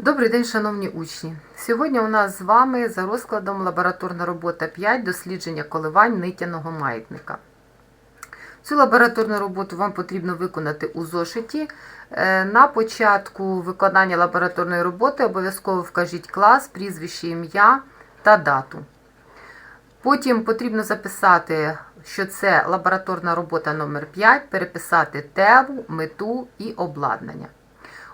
Добрий день, шановні учні! Сьогодні у нас з вами за розкладом лабораторна робота 5 дослідження коливань нитяного маятника. Цю лабораторну роботу вам потрібно виконати у зошиті. Е, На початку виконання лабораторної роботи обов'язково вкажіть клас, прізвище, ім'я та дату. Потім потрібно записати, що це лабораторна робота номер 5 переписати тему, мету і обладнання.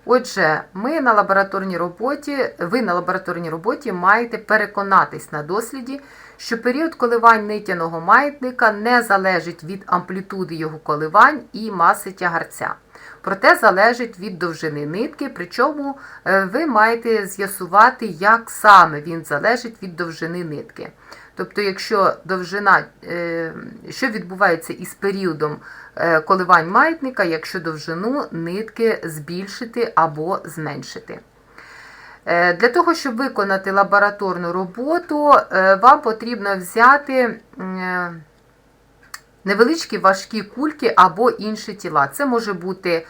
Отже, ми на лабораторній роботі, ви на лабораторній роботі маєте переконатись на досліді, що період коливань нитяного маятника не залежить від амплітуди його коливань і маси тягарця. Проте залежить від довжини нитки, причому е, ви маєте з'ясувати, як саме він залежить від довжини нитки. Тобто, якщо довжина, е, що відбувається із періодом е, коливань маятника, якщо довжину нитки збільшити або зменшити. Е, Для того, щоб виконати лабораторну роботу, вам потрібно взяти невеличкі важкі кульки або інші тіла. Це може бути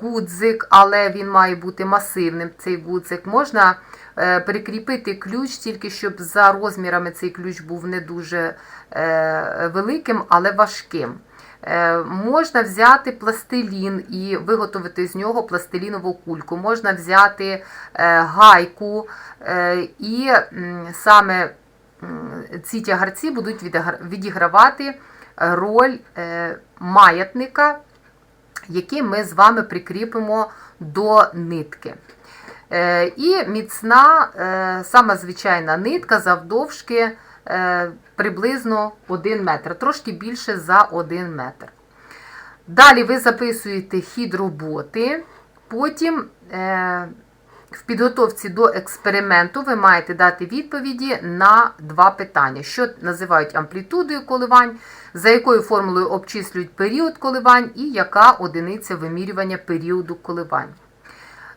гудзик, але він має бути масивним. Цей гудзик. Можна прикріпити ключ, тільки щоб за розмірами цей ключ був не дуже е, великим, але важким. Е, Можна взяти пластилін і виготовити з нього пластилінову кульку. Можна взяти е, гайку, е, і саме ці тягарці будуть відігравати роль е, маятника, який ми з вами прикріпимо до нитки. Е, І міцна, е, сама звичайна нитка завдовжки е, приблизно 1 метр, трошки більше за 1 метр. Далі ви записуєте хід роботи, потім в підготовці до експерименту ви маєте дати відповіді на два питання: що називають амплітудою коливань, за якою формулою обчислюють період коливань і яка одиниця вимірювання періоду коливань.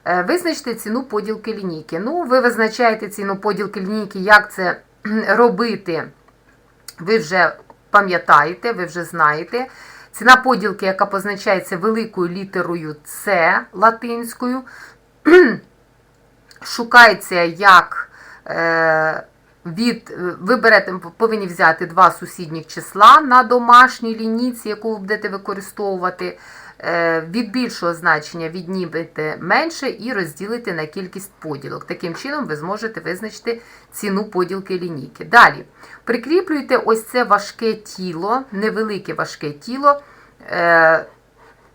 Е, Визначте ціну поділки лінійки. Ну, ви визначаєте ціну поділки лінійки, як це робити. Ви вже пам'ятаєте, ви вже знаєте. Ціна поділки, яка позначається великою літерою С латинською, шукається як е, від, ви берете, повинні взяти два сусідніх числа на домашній лінійці, яку ви будете використовувати. Е, Від більшого значення віднімете менше і розділите на кількість поділок. Таким чином ви зможете визначити ціну поділки лінійки. Далі прикріплюйте ось це важке тіло, невелике важке тіло. е,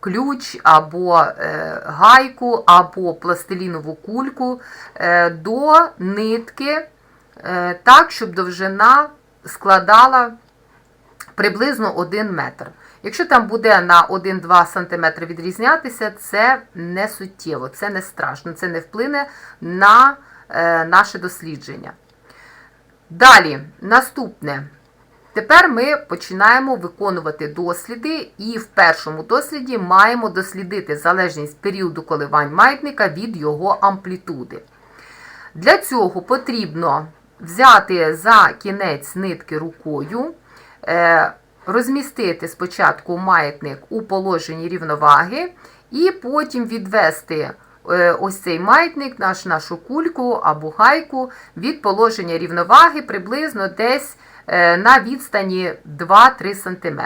ключ або е, гайку, або пластилінову кульку до нитки, так, щоб довжина складала приблизно 1 метр. Якщо там буде на 1-2 см відрізнятися, це не суттєво, це не страшно, це не вплине на е, наше дослідження. Далі, наступне. Тепер ми починаємо виконувати досліди, і в першому досліді маємо дослідити залежність періоду коливань маятника від його амплітуди. Для цього потрібно взяти за кінець нитки рукою, е, розмістити спочатку маятник у положенні рівноваги, і потім відвести е, ось цей маятник, наш, нашу кульку або гайку від положення рівноваги приблизно десь е, на відстані 2-3 см.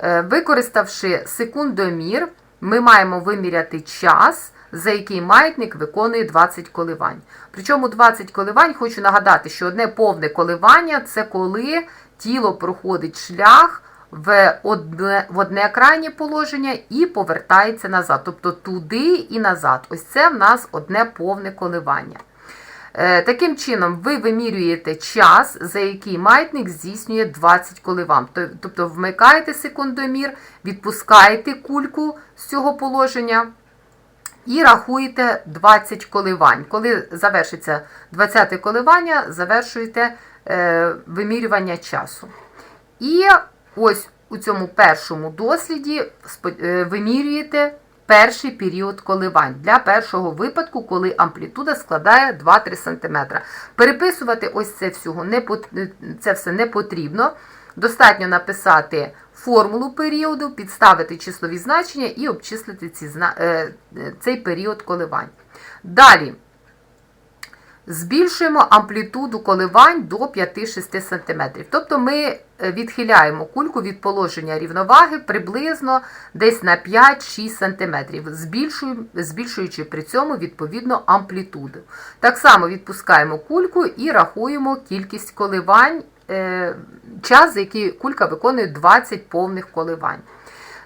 Е, Використавши секундомір, ми маємо виміряти час, за який маятник виконує 20 коливань. Причому 20 коливань, хочу нагадати, що одне повне коливання це коли тіло проходить шлях в одне, в одне крайнє положення і повертається назад. Тобто туди і назад. Ось це в нас одне повне коливання. Е, Таким чином, ви вимірюєте час, за який маятник здійснює 20 коливань. Тобто вмикаєте секундомір, відпускаєте кульку з цього положення і рахуєте 20 коливань. Коли завершиться 20 коливання, завершуєте вимірювання часу. І ось у цьому першому досліді е, вимірюєте перший період коливань для першого випадку, коли амплітуда складає 2-3 см. Переписувати ось це всього не це все не потрібно. Достатньо написати формулу періоду, підставити числові значення і обчислити ці, е, е, цей період коливань. Далі. Збільшуємо амплітуду коливань до 5-6 см. Тобто ми е, відхиляємо кульку від положення рівноваги приблизно десь на 5-6 см, збільшуючи при цьому відповідно амплітуду. Так само відпускаємо кульку і рахуємо кількість коливань, е, час, за який кулька виконує 20 повних коливань.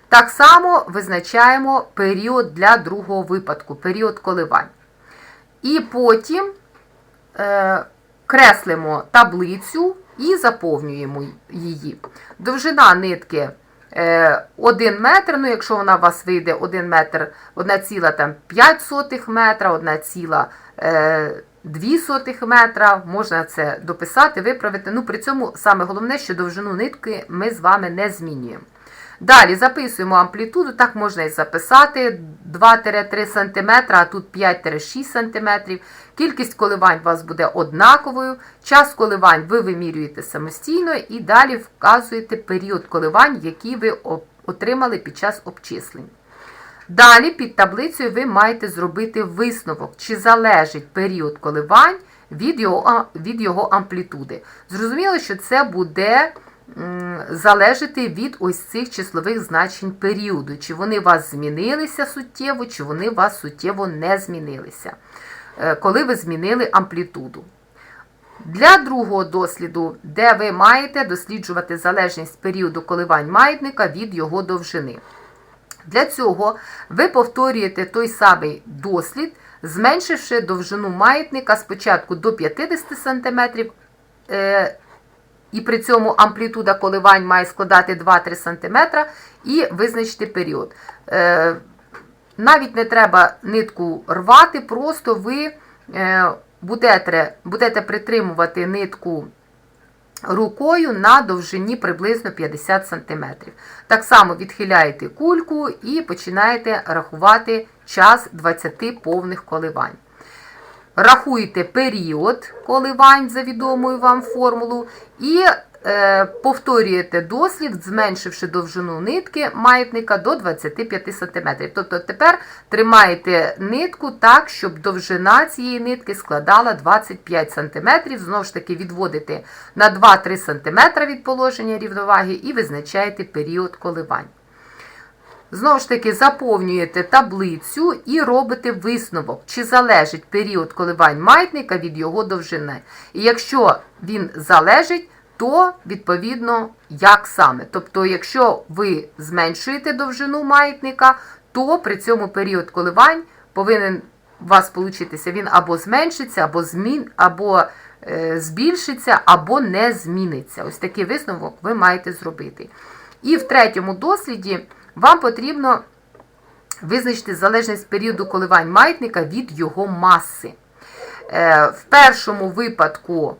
Так само визначаємо період для другого випадку, період коливань. І потім креслимо таблицю і заповнюємо її. Довжина нитки е, 1 метр, ну якщо вона у вас вийде 1 метр, 1,5 метра, 1,2 метра, можна це дописати, виправити. Ну, при цьому саме головне, що довжину нитки ми з вами не змінюємо. Далі записуємо амплітуду, так можна і записати 2-3 см, а тут 5-6 см. Кількість коливань у вас буде однаковою. Час коливань ви вимірюєте самостійно і далі вказуєте період коливань, який ви отримали під час обчислень. Далі під таблицею ви маєте зробити висновок, чи залежить період коливань від його, від його амплітуди. Зрозуміло, що це буде залежати від ось цих числових значень періоду, чи вони у вас змінилися суттєво, чи вони у вас суттєво не змінилися, е, коли ви змінили амплітуду. Для другого досліду, де ви маєте досліджувати залежність періоду коливань маятника від його довжини. Для цього ви повторюєте той самий дослід, зменшивши довжину маятника спочатку до 50 см, і при цьому амплітуда коливань має складати 2-3 см, і визначити період. Е, навіть не треба нитку рвати, просто ви е, будете, будете притримувати нитку рукою на довжині приблизно 50 см. Так само відхиляєте кульку і починаєте рахувати час 20 повних коливань. Рахуєте період коливань за відомою вам формулу і е, повторюєте дослід, зменшивши довжину нитки маятника до 25 см. Тобто тепер тримаєте нитку так, щоб довжина цієї нитки складала 25 см. Знову ж таки, відводите на 2-3 см від положення рівноваги і визначаєте період коливань. Знову ж таки, заповнюєте таблицю і робите висновок, чи залежить період коливань маятника від його довжини. І якщо він залежить, то відповідно як саме. Тобто, якщо ви зменшуєте довжину маятника, то при цьому період коливань повинен у вас получитися, він або зменшиться, або змін, або е, збільшиться, або не зміниться. Ось такий висновок ви маєте зробити. І в третьому досліді вам потрібно визначити залежність періоду коливань маятника від його маси. Е, В першому випадку,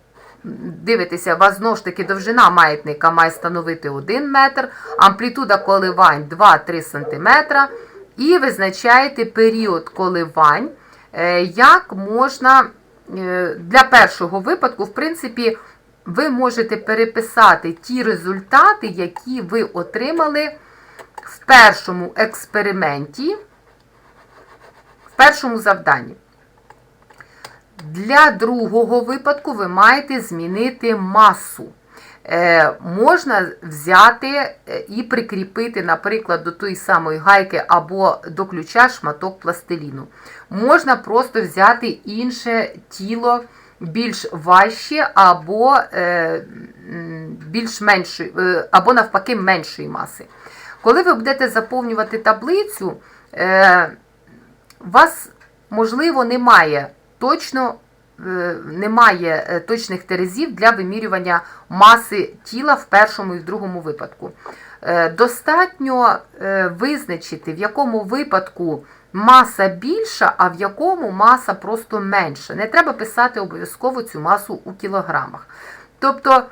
дивитеся, у вас знову ж таки довжина маятника має становити 1 метр, амплітуда коливань 2-3 см. І визначаєте період коливань, е, як можна е, для першого випадку, в принципі, ви можете переписати ті результати, які ви отримали в першому експерименті, в першому завданні. Для другого випадку ви маєте змінити масу. Е, можна взяти е, і прикріпити, наприклад, до тої самої гайки або до ключа шматок пластиліну. Можна просто взяти інше тіло більш важче або е, більш меншої, е, або навпаки меншої маси. Коли ви будете заповнювати таблицю, е, у вас, можливо, немає точно е, немає е, точних терезів для вимірювання маси тіла в першому і в другому випадку. Е, Достатньо е, визначити, в якому випадку маса більша, а в якому маса просто менша. Не треба писати обов'язково цю масу у кілограмах. Тобто е,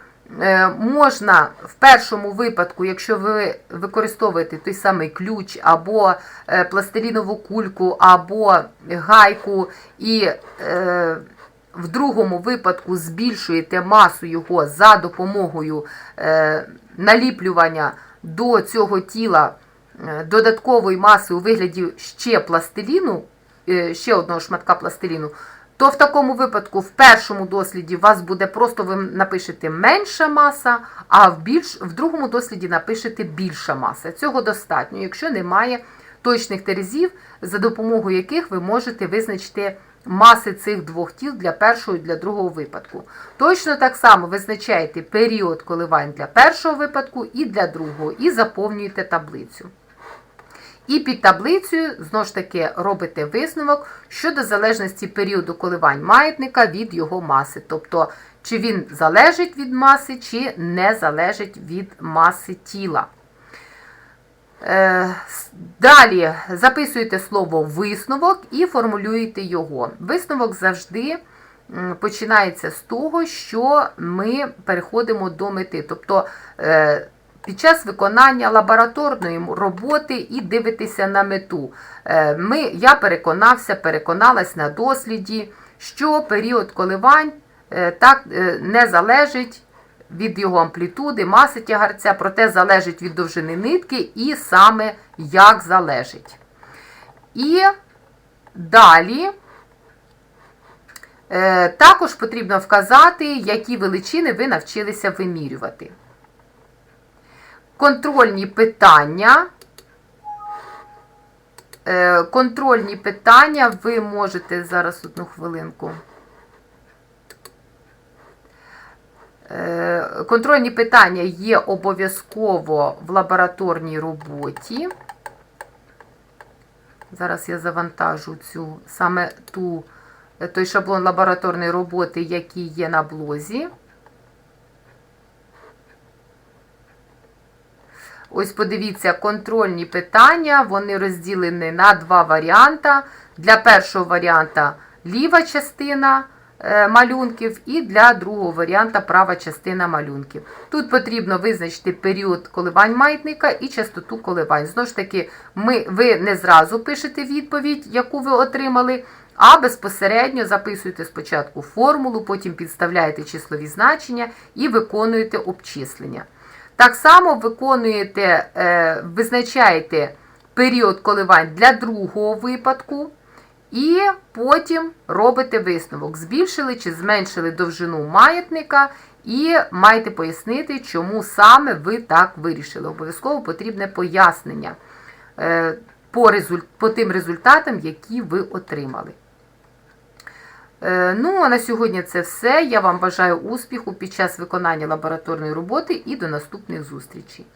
можна в першому випадку, якщо ви використовуєте той самий ключ, або е, пластилінову кульку, або гайку, і е, в другому випадку збільшуєте масу його за допомогою е, наліплювання до цього тіла е, додаткової маси у вигляді ще пластиліну, е, ще одного шматка пластиліну, то в такому випадку в першому досліді у вас буде просто ви напишете менша маса, а в, більш, в другому досліді напишете більша маса. Цього достатньо, якщо немає точних терезів, за допомогою яких ви можете визначити маси цих двох тіл для першого і для другого випадку. Точно так само визначаєте період коливань для першого випадку і для другого, і заповнюєте таблицю. І під таблицею, знову ж таки, робите висновок щодо залежності періоду коливань маятника від його маси. Тобто, чи він залежить від маси, чи не залежить від маси тіла. Е, Далі записуєте слово висновок і формулюєте його. Висновок завжди починається з того, що ми переходимо до мети. Тобто е, під час виконання лабораторної роботи і дивитеся на мету. Е, Ми, я переконався, переконалась на досліді, що період коливань е, так е, не залежить від його амплітуди, маси тягарця, проте залежить від довжини нитки і саме як залежить. І далі також потрібно вказати, які величини ви навчилися вимірювати. Контрольні питання. Е, Контрольні питання ви можете зараз одну хвилинку. Е, Контрольні питання є обов'язково в лабораторній роботі. Зараз я завантажу цю саме ту, е, той шаблон лабораторної роботи, який є на блозі. Ось подивіться, контрольні питання, вони розділені на два варіанти. Для першого варіанта ліва частина е, малюнків і для другого варіанта права частина малюнків. Тут потрібно визначити період коливань маятника і частоту коливань. Знову ж таки, ми, ви не зразу пишете відповідь, яку ви отримали, а безпосередньо записуєте спочатку формулу, потім підставляєте числові значення і виконуєте обчислення. Так само виконуєте, е, визначаєте період коливань для другого випадку, і потім робите висновок, збільшили чи зменшили довжину маятника, і маєте пояснити, чому саме ви так вирішили. Обов'язково потрібне пояснення е, по, тим результатам, які ви отримали. Е, Ну, а на сьогодні це все. Я вам бажаю успіху під час виконання лабораторної роботи і до наступних зустрічей.